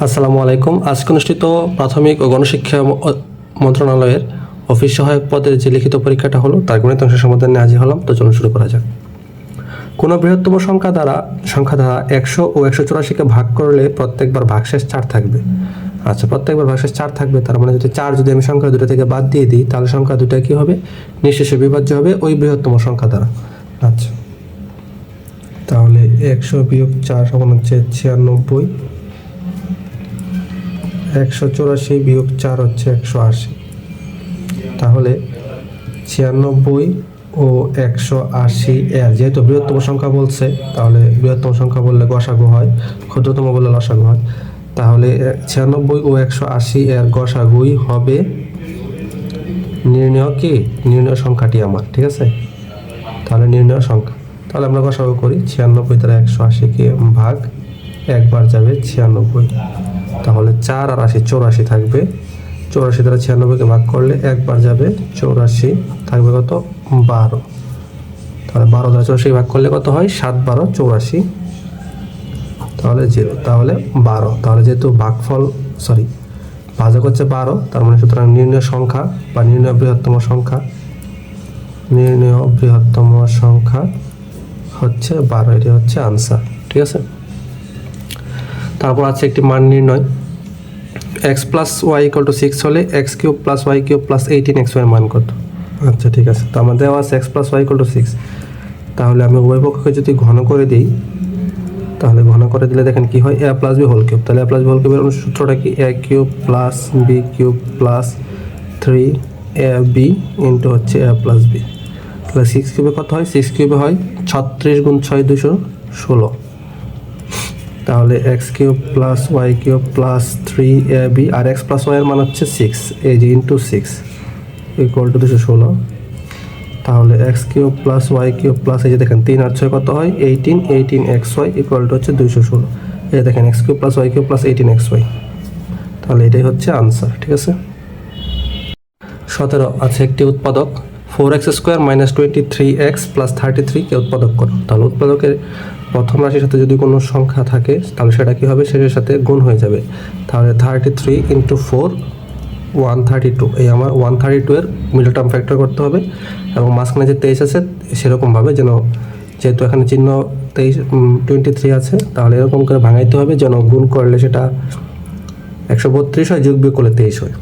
আসসালামু আলাইকুম। আজকে অনুষ্ঠিত প্রাথমিক ও গণশিক্ষা মন্ত্রণালয়ের অফিস সহায়ক পদের যে লিখিত পরীক্ষাটা হলো, তার গণিত অংশের সমাধান নিয়ে হাজির হলাম। তো চলুন শুরু করা যাক। কোনো বৃহত্তম সংখ্যা দ্বারা সংখ্যা দ্বারা একশো ও একশো চুরাশিকে ভাগ করলে প্রত্যেকবার ভাগশেষ চার থাকবে। আচ্ছা প্রত্যেকবার ভাগশেষ চার থাকবে, তার মানে যদি চার যদি আমি সংখ্যা দুটো থেকে বাদ দিয়ে দিই, তাহলে সংখ্যা দুটো কি হবে? নিঃশেষে বিভাজ্য হবে ওই বৃহত্তম সংখ্যা দ্বারা। আচ্ছা। তাহলে একশো বিয়োগ চার সমান হচ্ছে ছিয়ানব্বই। একশো চুরাশি বিয়োগ চার হচ্ছে একশো আশি। তাহলে ছিয়ানব্বই ও একশো আশি এর। যেহেতু বৃহত্তম সংখ্যা বলছে, তাহলে বৃহত্তম সংখ্যা বললে গসাগু হয়, ক্ষুদ্রতম বললে লসাগু হয়। তাহলে ছিয়ানব্বই ও একশো আশি এর গসাগুই হবে নির্ণয় কি? নির্ণয় সংখ্যাটি আমার, ঠিক আছে? তাহলে নির্ণয় সংখ্যা। তাহলে আমরা গসাগু করি, ছিয়ানব্বই দ্বারা একশো আশিকে ভাগ, একবার যাবে ছিয়ানব্বই। তাহলে চার আর আশি চৌরাশি থাকবে। চৌরাশি দ্বারা ছিয়ানব্বইকে ভাগ করলে একবার যাবে চৌরাশি থাকবে কত? বারো। তাহলে বারো দ্বারা চৌরাশি ভাগ করলে কত হয়? সাত বারো চৌরাশি। তাহলে জিরো তাহলে বারো। তাহলে যেহেতু ভাগফল সরি ভাজক হচ্ছে বারো, তার মানে সুতরাং নির্ণয় সংখ্যা বা নির্ণয় বৃহত্তম সংখ্যা। নির্ণয় বৃহত্তম সংখ্যা হচ্ছে বারো, এটি হচ্ছে আনসার ঠিক আছে? তারপর আছে একটি মান নির্ণয়। X plus Y equal to six হলে X cube plus Y cube plus eighteen X Y মান কত? আচ্ছা ঠিক আছে। তো আমার দেওয়া আছে X plus Y equal to six তাহলে আমি উভয় পক্ষকে যদি ঘন করে দিই, তাহলে ঘন করে দিলে দেখেন কি হয়? A plus B whole cube তাহলে এ প্লাস বি হোল কিউবের সূত্রটা কি? A cube plus B cube plus three A B into হচ্ছে এ প্লাস বি তাহলে সিক্স কিউবে কত হয়? সিক্স কিউবে হয় ছত্রিশ গুণ ছয় দুশো ষোলো। তাহলে X cube plus Y cube plus three A B R x plus Y এর মান হচ্ছে সিক্স এই যে ইন্টু সিক্স ইকুয়াল টু দুশো ষোলো। তাহলে X cube plus Y cube plus এই যে দেখেন, তিন আর ছয় কত হয়? Eighteen eighteen X Y equal to হচ্ছে দুইশো ষোলো। এই যে দেখেন X cube plus Y cube plus eighteen X Y তাহলে এটাই হচ্ছে আনসার ঠিক আছে? সতেরো আছে একটি উৎপাদক। Four x square minus twenty three x plus thirty থ্রিকে উৎপাদক করো। তাহলে উৎপাদকের প্রথম রাশির সাথে যদি কোনো সংখ্যা থাকে, তাহলে সেটা কী হবে? শেষের সাথে গুণ হয়ে যাবে। তাহলে thirty three into four one thirty two এই আমার ওয়ান থার্টি টু এর মিডল টার্ম ফ্যাক্টর করতে হবে এবং মাঝখানে যে তেইশ আছে, সেরকমভাবে যেন যেহেতু এখানে চিহ্ন তেইশ টোয়েন্টি থ্রি আছে, তাহলে এরকম করে ভাঙাইতে হবে যেন গুণ করলে সেটা একশো বত্রিশ হয়, যোগ বিয়োগ করলে তেইশ হয়।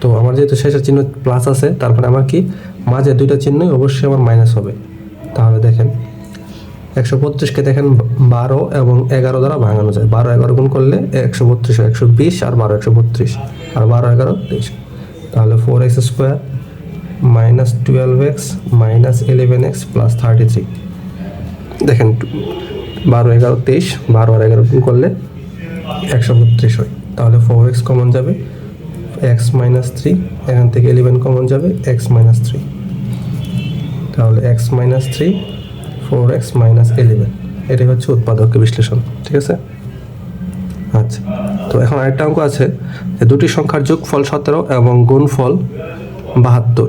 তো আমার যেহেতু শেষের চিহ্ন প্লাস আছে, তারপরে আমার কি? মাঝে দুইটা চিহ্নই অবশ্যই আমার মাইনাস হবে। তাহলে দেখেন একশো বত্রিশকে দেখেন বারো এবং এগারো দ্বারা ভাঙানো যায়। বারো, এগারো গুণ করলে একশো বত্রিশ একশো বিশ আর বারো, একশো বত্রিশ আর বারো, এগারো, তেইশ। তাহলে four x square minus twelve x minus eleven x plus thirty three দেখেন, বারো, এগারো, তেইশ, বারো আর এগারো গুণ করলে একশো বত্রিশ হয়। তাহলে ফোর এক্স কমন যাবে এক্স মাইনাস থ্রি এখান থেকে ইলেভেন কমন যাবে এক্স মাইনাস থ্রি তাহলে x minus three four x minus eleven এটাই হচ্ছে উৎপাদক বিশ্লেষণ, ঠিক আছে? আচ্ছা তো এখন আরেকটা অঙ্ক আছে। যে দুটি সংখ্যার যোগফল সতেরো এবং গুণফল বাহাত্তর।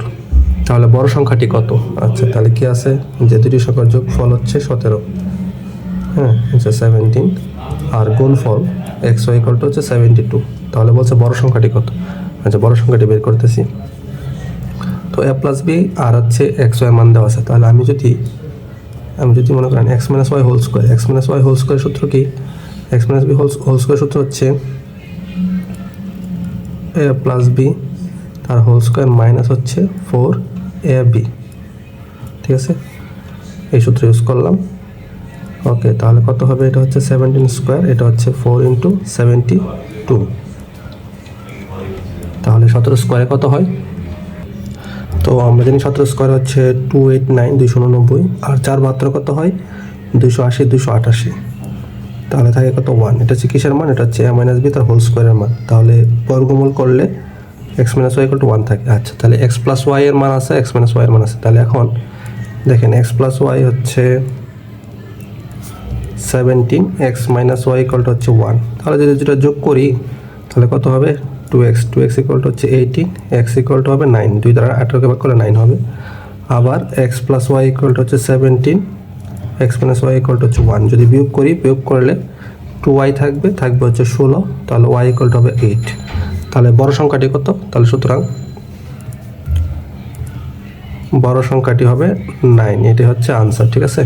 তাহলে বড় সংখ্যাটি কত? আচ্ছা তাহলে কি আছে? যে দুটি সংখ্যার যোগফল হচ্ছে সতেরো। হ্যাঁ হচ্ছে সেভেন্টিন আর গুণফল এক্স ওয়াই ইকুয়াল টু হচ্ছে সেভেন্টি টু তাহলে বলছে বড় সংখ্যাটি কত? আচ্ছা বড় সংখ্যাটি বের করতেছি। তো এ প্লাস বি আর হচ্ছে এক্স ওয়াই মান দেওয়া আছে। তাহলে আমি যদি আমি যদি মনে করেন x minus y whole square x minus y whole square সূত্র কি? X minus b whole whole square সূত্র হচ্ছে এ প্লাস বি তার হোল স্কোয়ার মাইনাস হচ্ছে ফোর এ বি ঠিক আছে? এই সূত্র ইউজ করলাম। ওকে, তাহলে কত হবে? এটা হচ্ছে সেভেন্টিন স্কোয়ার এটা হচ্ছে ফোর ইন্টু সেভেন্টি টু তাহলে সতেরো স্কোয়ারে কত হয়? তো আমরা জানি সতেরো স্কোয়ার হচ্ছে টু এইট নাইন দুইশো উননব্বই আর চার বাহাত্তর কত হয়? দুশো আশি দুশো আটাশি। তাহলে থাকে কত ওয়ান এটা হচ্ছে কিসের মান? এটা হচ্ছে এ মাইনাস বি তার হোল স্কোয়ারের মান। তাহলে বর্গমূল করলে x minus y to one থাকে। আচ্ছা তাহলে এক্স প্লাস ওয়াই এর মান আছে এক্স মাইনাস ওয়াই এর মান আছে। তাহলে এখন দেখেন এক্স প্লাস ওয়াই হচ্ছে seventeen x minus y equal হচ্ছে ওয়ান তাহলে যদি যেটা যোগ করি, তাহলে কত হবে? টু এক্স টু এক্স ইকলটা হচ্ছে এইটিন এক্স ইকলটা হবে নাইন দুই দ্বারা আঠেরোকে ভাগ করলে নাইন হবে। আবার এক্স প্লাস ওয়াই ইকলটা হচ্ছে সেভেন্টিন এক্স প্লাস ওয়াই ইকলটা হচ্ছে ওয়ান যদি বিয়োগ করি, বিয়োগ করলে টু ওয়াই থাকবে থাকবে হচ্ছে ষোলো, তাহলে ওয়াই ইকলটা হবে এইট তাহলে বড় সংখ্যাটি কত? তাহলে সুতরাং বড় সংখ্যাটি হবে নাইন এটি হচ্ছে আনসার ঠিক আছে?